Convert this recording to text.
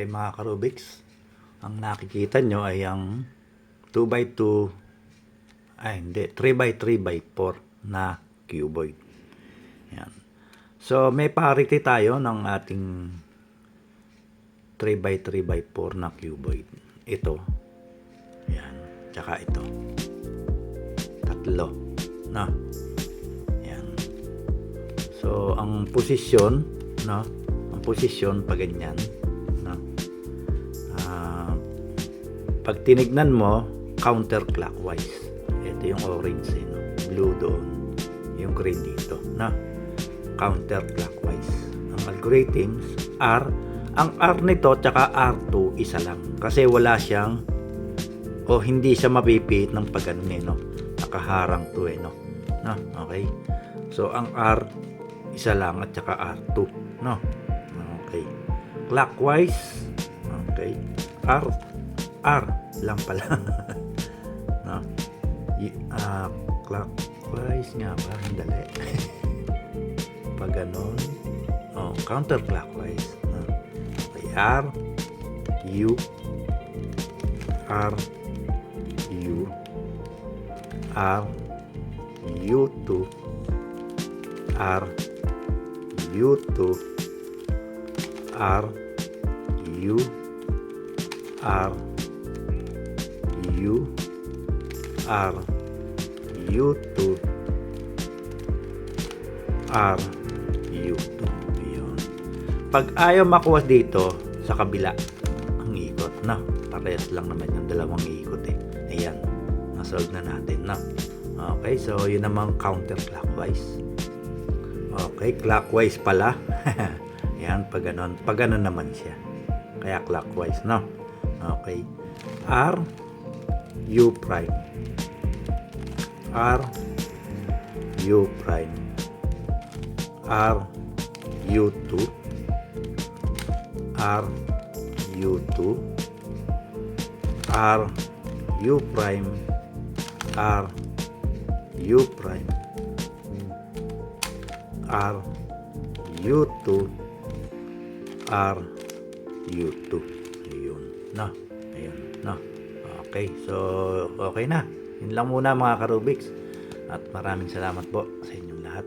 Okay mga karubiks, ang nakikita nyo ay ang 2x2, ay hindi, 3x3x4 na cuboid. Yan. So may parity tayo ng ating 3x3x4 na cuboid. Ito. Yan. Tsaka ito. Tatlo. Na. Yan. So ang posisyon, no? Ang posisyon pag ganyan, pag tinignan mo counterclockwise. Ito yung orange, eh, no? blue doon, yung green dito, no? Counterclockwise. Ang algorithms R, ang R nito tsaka R2 isa lang kasi wala siyang o hindi siya mapipit ng pag ano, eh, no? Nakaharang to eh, no? No? Okay. So ang R isa lang at saka R2, no? Okay. Clockwise. Okay. R R lang pala. no? Ah, clockwise nga ba? Dali. Pag ganon. Oh, counterclockwise. No? Okay. R U R U R U2 R U2 R U R U R U2 R U2 yun. Pag ayaw makuha dito sa kabila ang ikot na parehas lang naman yung dalawang ikot eh. Ayan nasolve na natin na okay so yun namang counterclockwise. Okay clockwise pala. Yan pag ganon pag ganon naman siya. Kaya clockwise no? Okay. R U prime R U prime R U2 R U2 R U prime? R U prime? R U2 R U2 ayun na. Ayun na Okay, so okay na. Yun lang muna mga ka-Rubik's. At maraming salamat po sa inyong lahat.